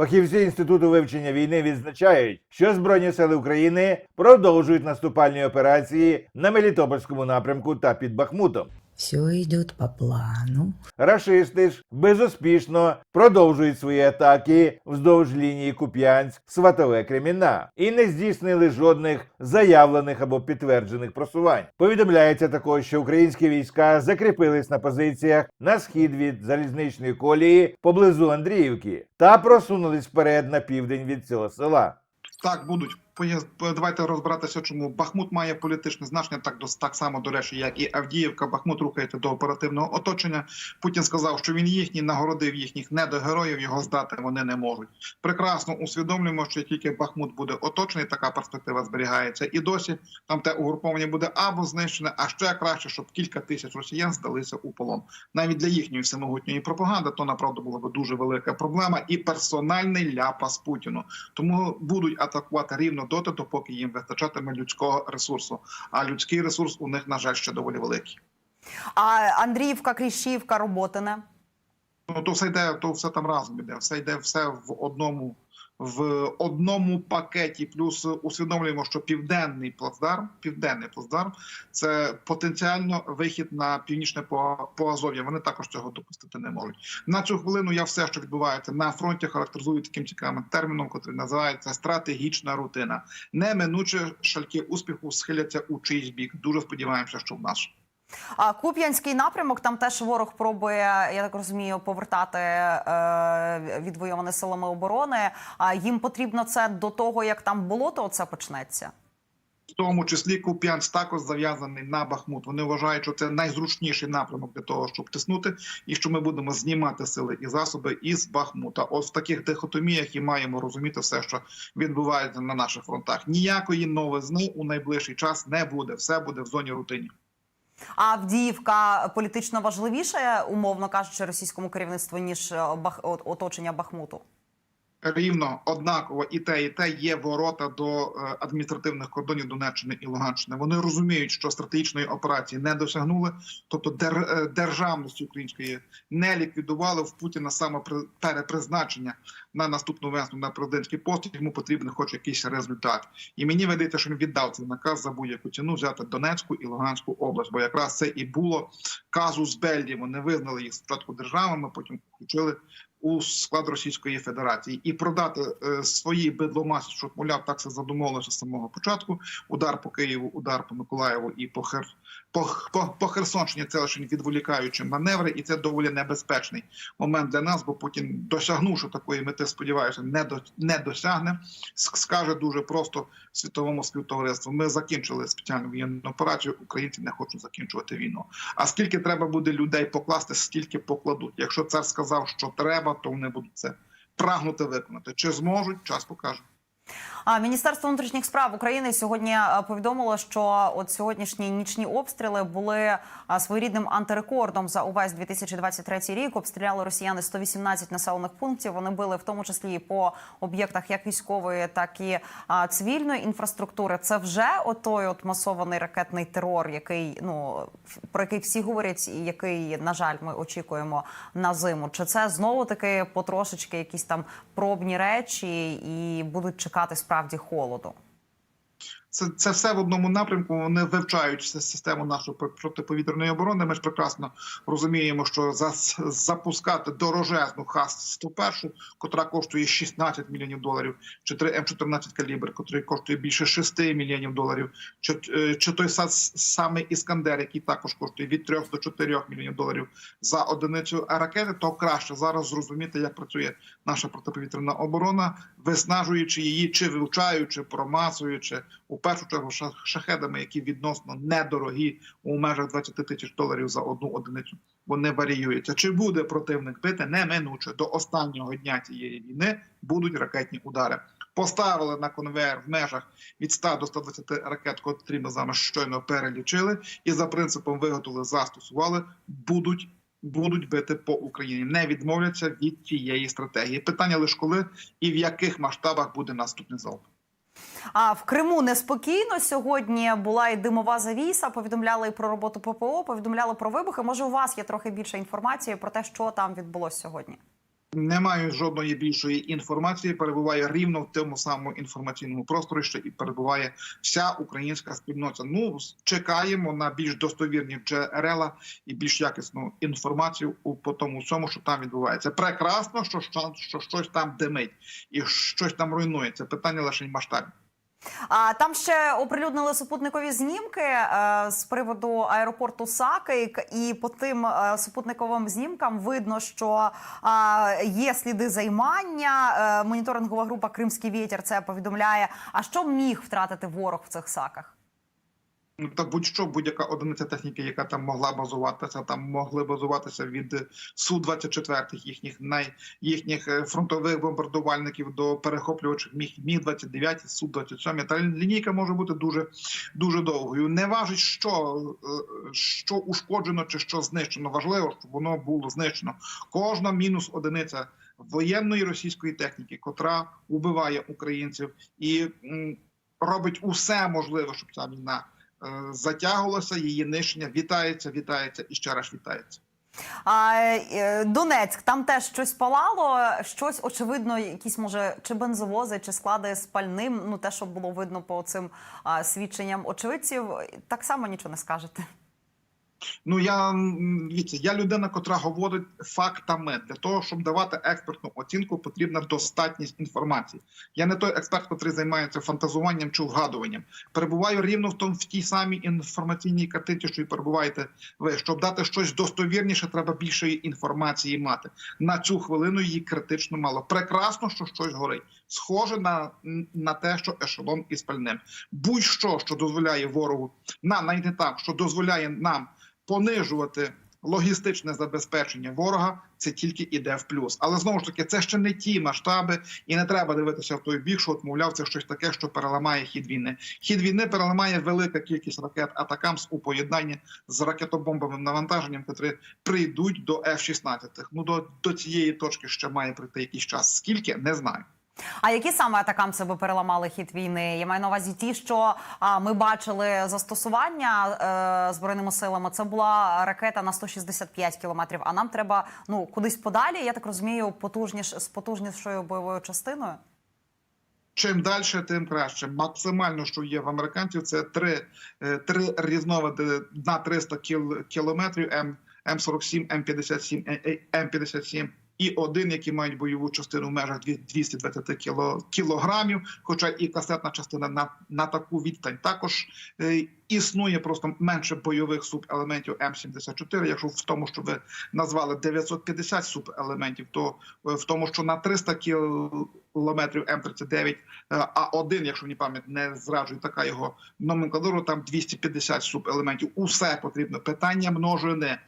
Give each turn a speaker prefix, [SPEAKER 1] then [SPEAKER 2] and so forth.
[SPEAKER 1] Фахівці інституту вивчення війни відзначають, що збройні сили України продовжують наступальні операції на Мелітопольському напрямку та під Бахмутом.
[SPEAKER 2] Все идет по плану.
[SPEAKER 1] Рашисти ж безуспішно продовжують свої атаки вздовж лінії Куп'янськ, Сватове Креміна і не здійснили жодних заявлених або підтверджених просувань. Повідомляється також, що українські війська закріпились на позиціях на схід від залізничної колії поблизу Андріївки та просунулись вперед на південь від цього села.
[SPEAKER 3] Так, будуть. Давайте розбиратися, чому Бахмут має політичне значення, так, так само, до речі, як і Авдіївка. Бахмут рухається до оперативного оточення. Путін сказав, що він їхній, нагородив їхніх недогероїв, його здати вони не можуть. Прекрасно усвідомлюємо, що тільки Бахмут буде оточений, така перспектива зберігається. І досі там те угруповання буде або знищене, а ще краще, щоб кілька тисяч росіян здалися у полон. Навіть для їхньої всемогутньої пропаганди то направду була би дуже велика проблема і персональний ляпас Путіну. Тому будуть атакувати рівно доти, допоки їм вистачатиме людського ресурсу. А людський ресурс у них, на жаль, ще доволі великий.
[SPEAKER 4] А Андріївка, Кліщівка, Роботине.
[SPEAKER 3] Ну то все йде, то все там разом іде. Все йде все в одному. В одному пакеті, плюс усвідомлюємо, що південний плацдарм, південний плацдарм це потенціально вихід на північне по, Поазов'я. Вони також цього допустити не можуть. На цю хвилину я все, що відбувається на фронті, характеризую таким цікавим терміном, який називається стратегічна рутина. Неминуче шальки успіху схиляться у чийсь бік. Дуже сподіваємося, що в наш.
[SPEAKER 4] А Куп'янський напрямок там теж ворог пробує, я так розумію, повертати е, відвоюване силами оборони. А їм потрібно це до того, як там болото оце почнеться.
[SPEAKER 3] В тому числі Куп'янськ також зав'язаний на Бахмут. Вони вважають, що це найзручніший напрямок для того, щоб тиснути, і що ми будемо знімати сили і засоби із Бахмута. От в таких дихотоміях і маємо розуміти все, що відбувається на наших фронтах. Ніякої новизни у найближчий час не буде. Все буде в зоні рутині.
[SPEAKER 4] А Авдіївка політично важливіше, умовно кажучи, російському керівництву ніж е, бах, оточення Бахмуту.
[SPEAKER 3] Рівно однаково і те, і те є ворота до е, адміністративних кордонів Донеччини і Луганщини. Вони розуміють, що стратегічної операції не досягнули, тобто е, державності української не ліквідували в Путіна саме при- перепризначення на наступну весну на президентський пост. Йому потрібен хоч якийсь результат. І мені видається, що він віддав цей наказ за будь-яку ціну взяти Донецьку і Луганську область, бо якраз це і було казус Бельді. Вони визнали їх спочатку державами, потім включили у склад Російської Федерації і продати е, свої бидломасі, що мовляв, так це задумовилося з самого початку. Удар по Києву, удар по Миколаєву і по Хер по, по, по Херсонщині. Це лише відволікаючі маневри, і це доволі небезпечний момент для нас. Бо Путін, досягнувши такої мети, сподіваюся, не до не досягне. Скаже дуже просто світовому співтовариству. Ми закінчили спеціальну воєнну операцію. Українці не хочуть закінчувати війну. А скільки треба буде людей покласти, стільки покладуть. Якщо цар сказав, що треба, то вони будуть це прагнути виконати. Чи зможуть, час покаже.
[SPEAKER 4] А Міністерство внутрішніх справ України сьогодні е, повідомило, що от сьогоднішні нічні обстріли були е, своєрідним антирекордом за увесь 2023 рік. Обстріляли росіяни 118 населених пунктів. Вони били в тому числі і по об'єктах як військової, так і цивільної інфраструктури. Це вже отой от масований ракетний терор, який ну про який всі говорять, і який на жаль ми очікуємо на зиму. Чи це знову таки потрошечки якісь там пробні речі і будуть чекати справді холоду?
[SPEAKER 3] Це, це все в одному напрямку. Вони вивчають систему нашої протиповітряної оборони. Ми ж прекрасно розуміємо, що зас- запускати дорожезну Х-101, котра коштує 16 мільйонів доларів, чи три М14 калібр, котрий коштує більше 6 мільйонів доларів, чи, е, чи той са- самий Іскандер, який також коштує від 3 до 4 мільйонів доларів за одиницю ракети, то краще зараз зрозуміти, як працює наша протиповітряна оборона, виснажуючи її, чи вивчаючи, промасуючи у першу чергу ша- шахедами, які відносно недорогі у межах 20 тисяч доларів за одну одиницю. Вони варіюються. Чи буде противник бити неминуче до останнього дня цієї війни будуть ракетні удари. Поставили на конвейер в межах від 100 до 120 ракет, котрі ми з вами щойно перелічили, і за принципом виготовили, застосували, будуть. Будуть бити по Україні, не відмовляться від тієї стратегії. Питання лише коли і в яких масштабах буде наступний залп.
[SPEAKER 4] А в Криму неспокійно сьогодні була і димова завіса. Повідомляли і про роботу ППО, повідомляли про вибухи. Може, у вас є трохи більше інформації про те, що там відбулося сьогодні?
[SPEAKER 3] Не мають жодної більшої інформації. Перебуває рівно в тому самому інформаційному просторі, що і перебуває вся українська спільнота. Ну чекаємо на більш достовірні джерела і більш якісну інформацію у по тому всьому, що там відбувається. Прекрасно, що, що, що щось там димить і щось там руйнується. Питання лише масштабів.
[SPEAKER 4] А там ще оприлюднили супутникові знімки е, з приводу аеропорту Сакейк, і по тим е, супутниковим знімкам видно, що е, є сліди займання. Е, моніторингова група Кримський вітер це повідомляє. А що міг втратити ворог в цих саках?
[SPEAKER 3] Ну, та будь-що, будь-яка одиниця техніки, яка там могла базуватися, там могли базуватися від су 24 їхніх най їхніх е, фронтових бомбардувальників до перехоплювачів міг міг 29 су 27 Та лінійка може бути дуже дуже довгою. Не важить, що, е, що ушкоджено чи що знищено. Важливо, щоб воно було знищено. Кожна мінус одиниця воєнної російської техніки, котра убиває українців і робить усе можливе, щоб ця війна затягувалося, її нищення вітається, вітається і ще раз вітається.
[SPEAKER 4] А е, Донецьк там теж щось палало, щось очевидно, якісь може чи бензовози, чи склади з пальним. Ну те, що було видно по цим а, свідченням очевидців, так само нічого не скажете.
[SPEAKER 3] Ну я дивіться, я людина, котра говорить фактами. Для того, щоб давати експертну оцінку, потрібна достатність інформації. Я не той експерт, котрий займається фантазуванням чи вгадуванням. Перебуваю рівно в тому в тій самій інформаційній картинці, що і перебуваєте ви. Щоб дати щось достовірніше, треба більшої інформації мати. На цю хвилину її критично мало. Прекрасно, що щось горить. Схоже на, на те, що ешелон із пальним. Будь-що, що дозволяє ворогу, на навіть не так, що дозволяє нам понижувати логістичне забезпечення ворога, це тільки іде в плюс. Але знову ж таки, це ще не ті масштаби, і не треба дивитися в той бік, що от, мовляв, це щось таке, що переламає хід війни. Хід війни переламає велика кількість ракет Атакамс у поєднанні з ракетобомбовим навантаженням, котрі прийдуть до F-16. Ну до, до цієї точки ще має прийти якийсь час. Скільки не знаю.
[SPEAKER 4] А які саме атакамси би переламали хід війни? Я маю на увазі ті, що а, ми бачили застосування е, збройними силами. Це була ракета на 165 кілометрів. А нам треба ну кудись подалі. Я так розумію, потужніш з потужнішою бойовою частиною.
[SPEAKER 3] Чим далі, тим краще. Максимально, що є в американців, це три, е, три різновиди на 300 кіл, кілометрів М, М47, М57, е, е, М57 і один, які мають бойову частину в межах дві- 220 кіло, кілограмів, хоча і касетна частина на, на таку відстань також е, існує просто менше бойових субелементів М74. Якщо в тому, що ви назвали 950 субелементів, то е, в тому, що на 300 кілометрів М39 Е, А один, якщо мені пам'ять не зраджує, така його номенклатура, там 250 субелементів. Усе потрібно. Питання множини.